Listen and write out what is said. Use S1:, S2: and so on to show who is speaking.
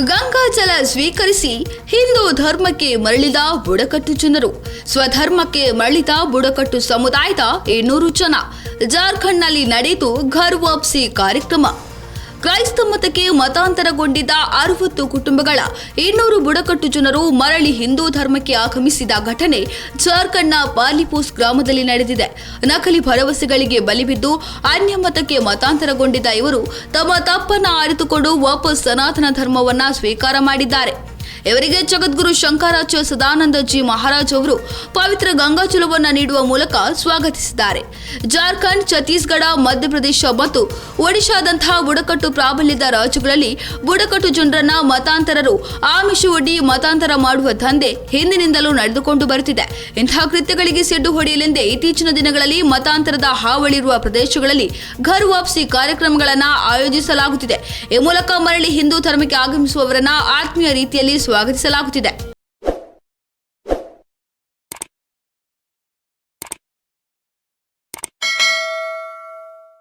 S1: ಗಂಗಾಜಲ ಸ್ವೀಕರಿಸಿ ಹಿಂದೂ ಧರ್ಮಕ್ಕೆ ಮರಳಿದ ಬುಡಕಟ್ಟು ಜನರು. ಸ್ವಧರ್ಮಕ್ಕೆ ಮರಳಿದ ಬುಡಕಟ್ಟು ಸಮುದಾಯದ ಇನ್ನೂರು ಜನ. ಜಾರ್ಖಂಡ್ನಲ್ಲಿ ನಡೆಯಿತು ಘರ್ ವಾಪ್ಸಿ ಕಾರ್ಯಕ್ರಮ. ಕ್ರೈಸ್ತ ಮತಕ್ಕೆ ಮತಾಂತರಗೊಂಡಿದ್ದ ಅರವತ್ತು ಕುಟುಂಬಗಳ ಇನ್ನೂರು ಬುಡಕಟ್ಟು ಜನರು ಮರಳಿ ಹಿಂದೂ ಧರ್ಮಕ್ಕೆ ಆಗಮಿಸಿದ ಘಟನೆ ಜಾರ್ಖಂಡ್ನ ಪಾಲಿಪೋಸ್ ಗ್ರಾಮದಲ್ಲಿ ನಡೆದಿದೆ. ನಕಲಿ ಭರವಸೆಗಳಿಗೆ ಬಲಿಬಿದ್ದು ಅನ್ಯ ಮತಕ್ಕೆ ಮತಾಂತರಗೊಂಡಿದ್ದ ಇವರು ತಮ್ಮ ತಪ್ಪನ್ನು ಅರಿತುಕೊಂಡು ವಾಪಸ್ ಸನಾತನ ಧರ್ಮವನ್ನ ಸ್ವೀಕಾರ ಮಾಡಿದ್ದಾರೆ. ಇವರಿಗೆ ಜಗದ್ಗುರು ಶಂಕರಾಚಾರ್ಯ ಸದಾನಂದಜಿ ಮಹಾರಾಜ್ ಅವರು ಪವಿತ್ರ ಗಂಗಾಚಲವನ್ನ ನೀಡುವ ಮೂಲಕ ಸ್ವಾಗತಿಸಿದ್ದಾರೆ. ಜಾರ್ಖಂಡ್, ಛತ್ತೀಸ್ಗಢ, ಮಧ್ಯಪ್ರದೇಶ ಮತ್ತು ಒಡಿಶಾದಂತಹ ಬುಡಕಟ್ಟು ಪ್ರಾಬಲ್ಯದ ರಾಜ್ಯಗಳಲ್ಲಿ ಬುಡಕಟ್ಟು ಜನರನ್ನ ಮತಾಂತರರು ಆಮಿಷ ಒಡ್ಡಿ ಮತಾಂತರ ಮಾಡುವ ದಂಧೆ ಹಿಂದಿನಿಂದಲೂ ನಡೆದುಕೊಂಡು ಬರುತ್ತಿದೆ. ಇಂತಹ ಕೃತ್ಯಗಳಿಗೆ ಸೆಡ್ಡು ಹೊಡೆಯಲೆಂದೇ ಇತ್ತೀಚಿನ ದಿನಗಳಲ್ಲಿ ಮತಾಂತರದ ಹಾವಳಿರುವ ಪ್ರದೇಶಗಳಲ್ಲಿ ಘರ್ ವಾಪಸಿ ಕಾರ್ಯಕ್ರಮಗಳನ್ನು ಆಯೋಜಿಸಲಾಗುತ್ತಿದೆ. ಈ ಮೂಲಕ ಮರಳಿ ಹಿಂದೂ ಧರ್ಮಕ್ಕೆ ಆಗಮಿಸುವವರನ್ನ ಆತ್ಮೀಯ ರೀತಿಯಲ್ಲಿ ಸ್ವಾಗತಿಸಲಾಗುತ್ತಿದೆ.